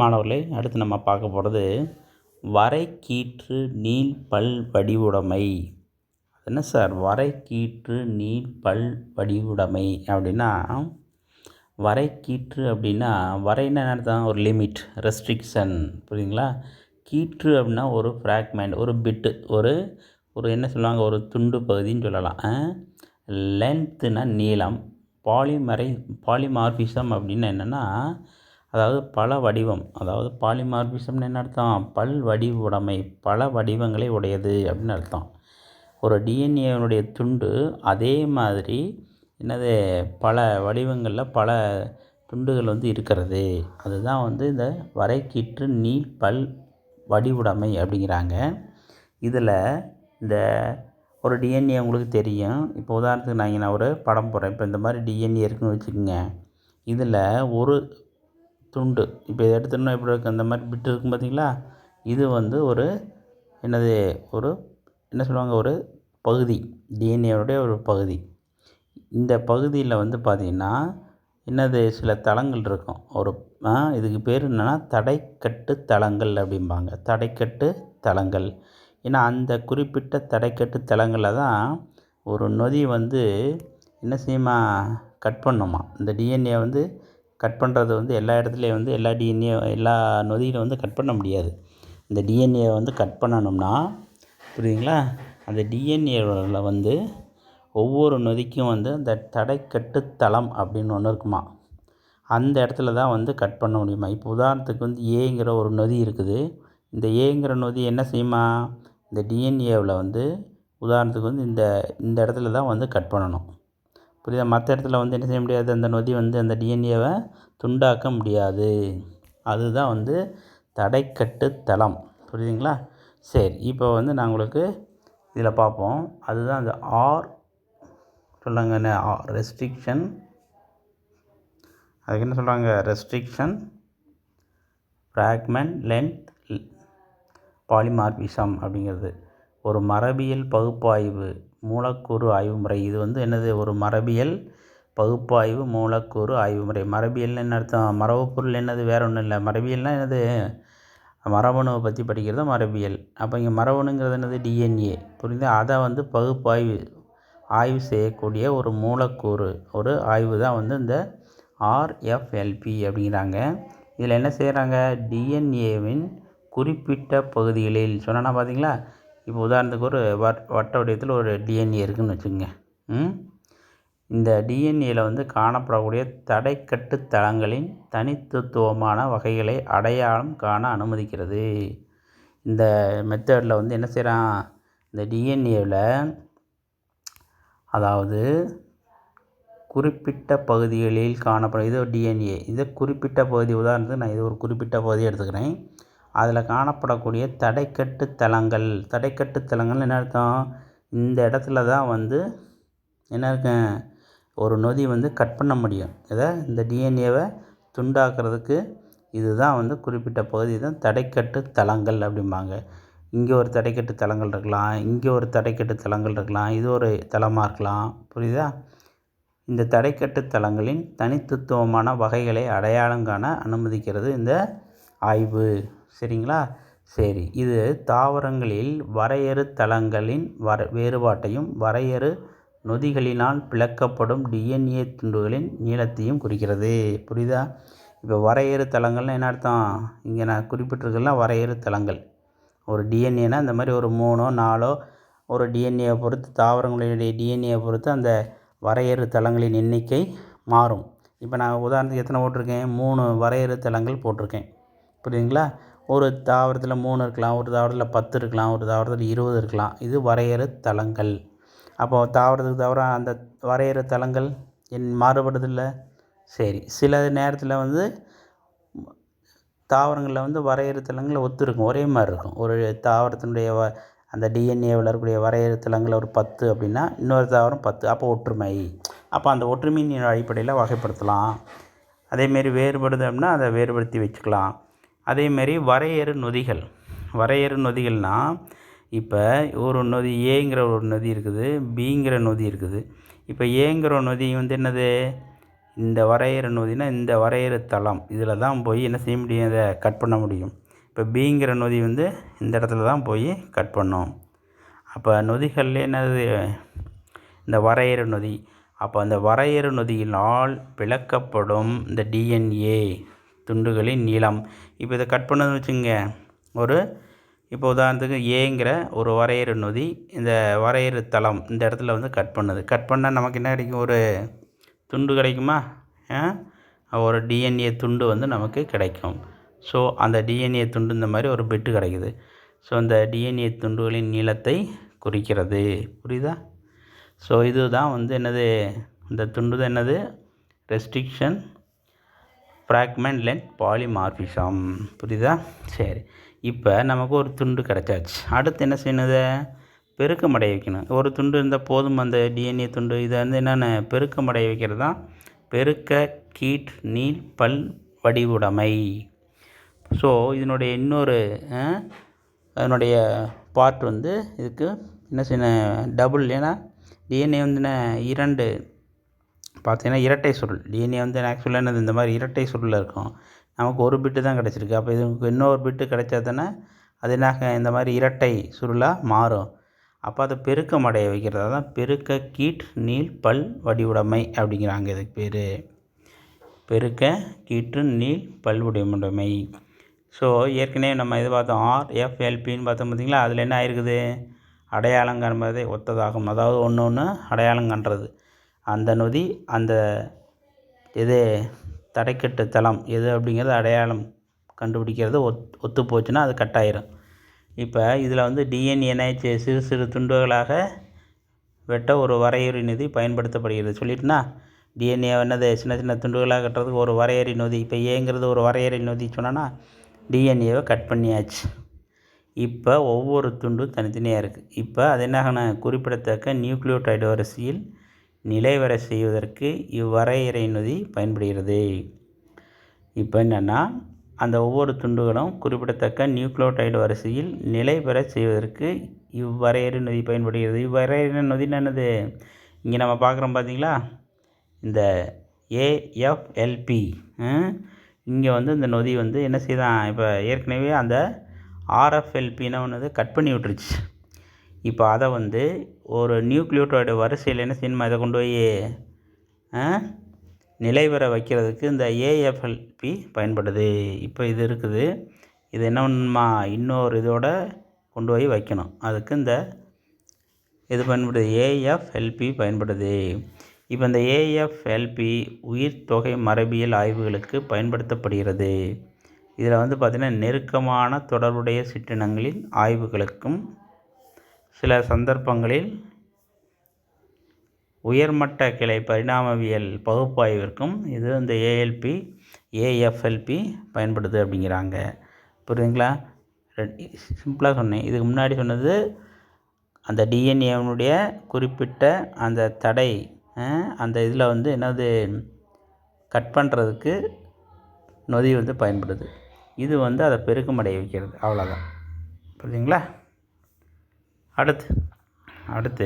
மாணவர்களே அடுத்து நம்ம பார்க்க போகிறது வரைக்கீற்று நீள் பல் வடிவுடைமை. என்ன சார்? வரைக்கீற்று நீள் பல் வடிவுடைமை அப்படின்னா வரைக்கீற்று அப்படின்னா வரைன்னா என்ன அர்த்தம்? ஒரு லிமிட் ரெஸ்ட்ரிக்ஷன் புரியுதுங்களா? கீற்று அப்படின்னா ஒரு ஃப்ராக்மெண்ட் ஒரு பிட்டு ஒரு ஒரு என்ன சொல்லுவாங்க? ஒரு துண்டு பகுதின்னு சொல்லலாம். லென்த்துனா நீளம் பாலிமரை பாலிமார்பிசம் அப்படின்னா என்னென்னா அதாவது பல வடிவம் அதாவது பாலிமார்பிசம்னு என்ன அர்த்தம்? பல் வடிவுடைமை பல வடிவங்களை உடையது அப்படின்னு அர்த்தம். ஒரு டிஎன்ஏனுடைய துண்டு அதே மாதிரி என்னது? பல வடிவங்களில் பல துண்டுகள் வந்து இருக்கிறது. அதுதான் வந்து இந்த வரைக்கீற்று நீள் பல் வடிவுடைமை அப்படிங்கிறாங்க. இதில் இந்த ஒரு டிஎன்ஏ உங்களுக்கு தெரியும். இப்போ உதாரணத்துக்கு நான் இங்கே நான் ஒரு படம் போடுறேன். இப்போ இந்த மாதிரி டிஎன்ஏ இருக்குன்னு வச்சுக்கோங்க. இதில் ஒரு துண்டு. இப்போ இதை எடுத்தோம்னா எப்படி இருக்குது அந்த மாதிரி பிட்டு இருக்கும் பார்த்தீங்களா? இது வந்து ஒரு என்னது? ஒரு என்ன சொல்லுவாங்க? ஒரு பகுதி. டிஎன்ஏவுடைய ஒரு பகுதி. இந்த பகுதியில் வந்து பார்த்திங்கன்னா என்னது? சில தளங்கள் இருக்கும். ஒரு இதுக்கு பேர் என்னென்னா தடைக்கட்டு தளங்கள் அப்படிம்பாங்க. தடைக்கட்டு தளங்கள். ஏன்னா அந்த குறிப்பிட்ட தடைக்கட்டு தளங்களில் தான் ஒரு நொதி வந்து என்ன செய்யுமா? கட் பண்ணுமா? இந்த டிஎன்ஏ வந்து கட் பண்ணுறது வந்து எல்லா இடத்துலையும் வந்து எல்லா டிஎன்ஏ எல்லா நொதியிலும் வந்து கட் பண்ண முடியாது. இந்த டிஎன்ஏ வந்து கட் பண்ணணும்னா புரியுதுங்களா? அந்த டிஎன்ஏவில் வந்து ஒவ்வொரு நொதிக்கும் வந்து அந்த தடைக்கட்டு தளம் அப்படின்னு ஒன்று இருக்குமா? அந்த இடத்துல தான் வந்து கட் பண்ண முடியுமா? இப்போ உதாரணத்துக்கு வந்து ஏங்கிற ஒரு நொதி இருக்குது. இந்த ஏங்கிற நொதி என்ன செய்யுமா? இந்த டிஎன்ஏவில் வந்து உதாரணத்துக்கு வந்து இந்த இந்த இடத்துல தான் வந்து கட் பண்ணணும். புரியுதா? மற்ற இடத்துல வந்து என்ன செய்ய முடியாது? அந்த நொதி வந்து அந்த டிஎன்ஏவை துண்டாக்க முடியாது. அதுதான் வந்து தடைக்கட்டு தளம். புரியுதுங்களா? சரி இப்போ வந்து நான் உங்களுக்கு இதில் பார்ப்போம். அதுதான் அந்த ஆர் சொல்லுங்க என்ன? ரெஸ்ட்ரிக்ஷன் அதுக்கு என்ன சொல்கிறாங்க ரெஸ்ட்ரிக்ஷன் ஃப்ராக்மெண்ட் லென்த் பாலிமார்பிசம் அப்படிங்கிறது. ஒரு மரபியல் பகுப்பாய்வு. மூலக்கூறு ஆய்வு முறை. இது வந்து என்னது? ஒரு மரபியல் பகுப்பாய்வு மூலக்கூறு ஆய்வு முறை. மரபியல்னு என்ன அர்த்தம்? மரபுப்பொருள் என்னது? வேற ஒன்றும் இல்லை. மரபியல்னால் என்னது? மரபணுவை பற்றி படிக்கிறது மரபியல். அப்போ இங்கே மரபணுங்கிறது என்னது? டிஎன்ஏ புரியுது? அதை வந்து பகுப்பாய்வு ஆய்வு செய்யக்கூடிய ஒரு மூலக்கூறு ஒரு ஆய்வு தான் வந்து இந்த ஆர்எஃப்எல்பி அப்படிங்கிறாங்க. இதில் என்ன செய்கிறாங்க டிஎன்ஏவின் குறிப்பிட்ட பகுதிகளில் சொன்னால் பார்த்தீங்களா இப்போ உதாரணத்துக்கு ஒரு வட் வட்ட வடிவத்தில் ஒரு டிஎன்ஏ இருக்குதுன்னு வச்சுக்கோங்க. இந்த டிஎன்ஏயில் வந்து காணப்படக்கூடிய தடைக்கட்டு தளங்களின் தனித்துவமான வகைகளை அடையாளம் காண அனுமதிக்கிறது. இந்த மெத்தடில் வந்து என்ன செய்கிறான் இந்த டிஎன்ஏவில் அதாவது குறிப்பிட்ட பகுதிகளில் காணப்படும் இது டிஎன்ஏ இது குறிப்பிட்ட பகுதி உதாரணத்துக்கு நான் இது ஒரு குறிப்பிட்ட பகுதியை எடுத்துக்கிறேன். அதில் காணப்படக்கூடிய தடைக்கட்டு தலங்கள். தடைக்கட்டு தலங்கள் என்ன அர்த்தம்? இந்த இடத்துல தான் வந்து என்ன இருக்கு? ஒரு நொதி வந்து கட் பண்ண முடியும். இதை இந்த டிஎன்ஏவை துண்டாக்குறதுக்கு இதுதான் வந்து குறிப்பிட்ட பகுதி தான் தடைக்கட்டு தளங்கள் அப்படிம்பாங்க. இங்கே ஒரு தடைக்கட்டு தளங்கள் இருக்கலாம் இங்கே ஒரு தடைக்கட்டு தளங்கள் இருக்கலாம் இது ஒரு தளமாக இருக்கலாம். புரியுதா? இந்த தடைக்கட்டு தளங்களின் தனித்துவமான வகைகளை அடையாளம் காண அனுமதிக்கிறது இந்த ஆய்வு. சரிங்களா? சரி இது தாவரங்களில் வரையறு தளங்களின் வர வேறுபாட்டையும் வரையறு நொதிகளினால் பிளக்கப்படும் டிஎன்ஏ துண்டுகளின் நீளத்தையும் குறிக்கிறது. புரியுதா? இப்போ வரையறு தளங்கள்னு என்ன அர்த்தம்? இங்கே நான் குறிப்பிட்டிருக்கலாம் வரையறு தளங்கள் ஒரு டிஎன்ஏனா இந்த மாதிரி ஒரு மூணோ நாலோ ஒரு டிஎன்ஏவை பொறுத்து தாவரங்களுடைய டிஎன்ஏவை பொறுத்து அந்த வரையறு தளங்களின் எண்ணிக்கை மாறும். இப்போ நான் உதாரணத்துக்கு எத்தனை போட்டிருக்கேன்? மூணு வரையறு தளங்கள் போட்டிருக்கேன். புரியுதுங்களா? ஒரு தாவரத்தில் மூணு இருக்கலாம் ஒரு தாவரத்தில் பத்து இருக்கலாம் ஒரு தாவரத்தில் இருபது இருக்கலாம். இது வரையறு தளங்கள். அப்போது தாவரத்துக்கு தவிர அந்த வரையறு தளங்கள் என் மாறுபடுதில்ல சரி. சில நேரத்தில் வந்து தாவரங்களில் வந்து வரையறு தளங்கள் ஒத்து இருக்கும். ஒரே மாதிரி இருக்கும். ஒரு தாவரத்தினுடைய வ அந்த டிஎன்ஏவில் இருக்கக்கூடிய வரையறு தளங்கள் ஒரு பத்து அப்படின்னா இன்னொரு தாவரம் பத்து. அப்போ ஒற்றுமை. அப்போ அந்த ஒற்றுமையின் அடிப்படையில் வகைப்படுத்தலாம். அதேமாரி வேறுபடுது அப்படின்னா அதை வேறுபடுத்தி வச்சுக்கலாம். அதேமாரி வரையறு நொதிகள். வரையறு நொதிகள்னால் இப்போ ஒரு நொதி ஏங்கிற ஒரு நொதி இருக்குது பிங்கிற நொதி இருக்குது. இப்போ ஏங்கிற நொதி வந்து என்னது? இந்த வரையிற நொதினா இந்த வரையறை தளம். இதில் தான் போய் என்ன செய்ய முடியும்? இதை கட் பண்ண முடியும். இப்போ பிங்கிற நொதி வந்து இந்த இடத்துல தான் போய் கட் பண்ணும். அப்போ நொதிகள்ல என்னது? இந்த வரையறு நொதி. அப்போ அந்த வரையறு நொதியினால் விளக்கப்படும் இந்த டிஎன்ஏ துண்டுகளின் நீளம். இப்போ இதை கட் பண்ணதுன்னு வச்சுங்க ஒரு இப்போ உதாரணத்துக்கு ஏங்கிற ஒரு வரையறு நொதி இந்த வரையறு தளம் இந்த இடத்துல வந்து கட் பண்ணுது. கட் பண்ணால் நமக்கு என்ன கிடைக்கும்? ஒரு துண்டு கிடைக்குமா? ஒரு டிஎன்ஏ துண்டு வந்து நமக்கு கிடைக்கும். ஸோ அந்த டிஎன்ஏ துண்டு இந்த மாதிரி ஒரு பிட்டு கிடைக்குது. ஸோ அந்த டிஎன்ஏ துண்டுகளின் நீளத்தை குறிக்கிறது. புரியுதா? ஸோ இதுதான் வந்து என்னது? இந்த துண்டு தான் என்னது? ரெஸ்ட்ரிக்ஷன் ஃப்ராக்மெண்ட் லென்த் பாலிமார்பிசம் புரியுதா? சரி. இப்போ நமக்கு ஒரு துண்டு கிடச்சாச்சு. அடுத்து என்ன செய்யணுது? பெருக்கமடைய வைக்கணும். ஒரு துண்டு இருந்தால் போதும் அந்த டிஎன்ஏ துண்டு. இதை வந்து என்னென்ன? பெருக்கமடைய வைக்கிறது தான் பெருக்க கீட் நீள் பல் வடிவுடைமை. ஸோ இதனுடைய இன்னொரு அதனுடைய பார்ட் வந்து இதுக்கு என்ன செய்யணும்? டபுள் ஏன்னா டிஎன்ஏ வந்து என்ன? இரண்டு பார்த்தீங்கன்னா இரட்டை சுருள். டிஎன்ஏ வந்து ஆக்சுவலாக என்னது? இந்த மாதிரி இரட்டை சுருளில் இருக்கும். நமக்கு ஒரு பிட்டு தான் கிடச்சிருக்கு. அப்போ இதுக்கு இன்னொரு பிட்டு கிடைச்சா தானே அது என்ன இந்த மாதிரி இரட்டை சுருளாக மாறும். அப்போ அதை பெருக்கம் அடைய வைக்கிறதா. தான் பெருக்க கீட் நீள் பல் வடிவுடைமை அப்படிங்கிறாங்க இதுக்கு பேர். பெருக்க கீற்று நீள் பல் வடிவுடைமை. ஸோ ஏற்கனவே நம்ம இது பார்த்தோம். ஆர் எஃப்எல்பின்னு பார்த்தோம் பார்த்திங்களா? அதில் என்ன ஆயிருக்குது? அடையாளம் காண்பதை ஒத்ததாகும். அதாவது ஒன்று ஒன்று அடையாளம் காண்றது. அந்த நொதி அந்த இது தடைக்கட்டு தளம் எது அப்படிங்கிறது அடையாளம் கண்டுபிடிக்கிறது ஒத் ஒத்து போச்சுன்னா அது கட் ஆயிரும் இப்போ இதில் வந்து டிஎன்ஏ சிறு சிறு துண்டுகளாக வெட்ட ஒரு வரையறை நொதி பயன்படுத்தப்படுகிறது. சொல்லிட்டுனா டிஎன்ஏ என்னது? சின்ன சின்ன துண்டுகளாக கட்டுறதுக்கு ஒரு வரையறை நொதி. இப்போ ஏங்கிறது ஒரு வரையறை நொதி சொன்னோன்னா டிஎன்ஏவை கட் பண்ணியாச்சு. இப்போ ஒவ்வொரு துண்டும் தனித்தனியாக இருக்குது. இப்போ அது என்னாகணும் குறிப்பிடத்தக்க நியூக்ளியோடைடு வரிசையில் நிலைவர செய்வதற்கு இவ்வரையறை நொதி பயன்படுகிறது. இப்போ என்னென்னா அந்த ஒவ்வொரு துண்டுகளும் குறிப்பிடத்தக்க நியூக்ளியோடைடு வரிசையில் நிலை பெற செய்வதற்கு இவ்வரையறை நொதி பயன்படுகிறது. இவ்வரையறை நொதின்னு என்னது? இங்கே நம்ம பார்க்குறோம் பார்த்தீங்களா? இந்த ஏஎஃப்எல்பி இங்கே வந்து இந்த நொதி வந்து என்ன செய்தான்? இப்போ ஏற்கனவே அந்த ஆர்எஃப்எல்பின்னு ஒன்று கட் பண்ணி விட்டுருச்சு. இப்போ அதை வந்து ஒரு நியூக்ளியோட்டோட வரிசையில் என்ன செய்யணுமா? இதை கொண்டு போய் நிலைவர வைக்கிறதுக்கு இந்த ஏஎஃப்எல்பி பயன்படுது. இப்போ இது இருக்குது. இது என்ன பண்ணுமா? இன்னொரு இதோட கொண்டு போய் வைக்கணும். அதுக்கு இந்த இது பயன்படுது. ஏஎஃப்எல்பி பயன்படுது. இப்போ இந்த ஏஎஃப்எல்பி உயிர் தொகை மரபியல் ஆய்வுகளுக்கு பயன்படுத்தப்படுகிறது. இதில் வந்து பார்த்திங்கன்னா நெருக்கமான தொடர்புடைய சிற்றினங்களின் ஆய்வுகளுக்கும் சில சந்தர்ப்பங்களில் உயர்மட்ட கிளை பரிணாமவியல் பகுப்பாய்விற்கும் இது இந்த ஏஎல்பி ஏஎஃப்எல்பி பயன்படுது அப்படிங்கிறாங்க. புரியுதுங்களா? சிம்பிளாக சொன்னேன். இதுக்கு முன்னாடி சொன்னது அந்த டிஎன்ஏனுடைய குறிப்பிட்ட அந்த தடை அந்த இதில் வந்து என்னது கட் பண்ணுறதுக்கு நொதி வந்து பயன்படுது. இது வந்து அதை பெருக்கமடைய வைக்கிறது. அவ்வளோதான். புரியுதுங்களா? அடுத்து அடுத்து.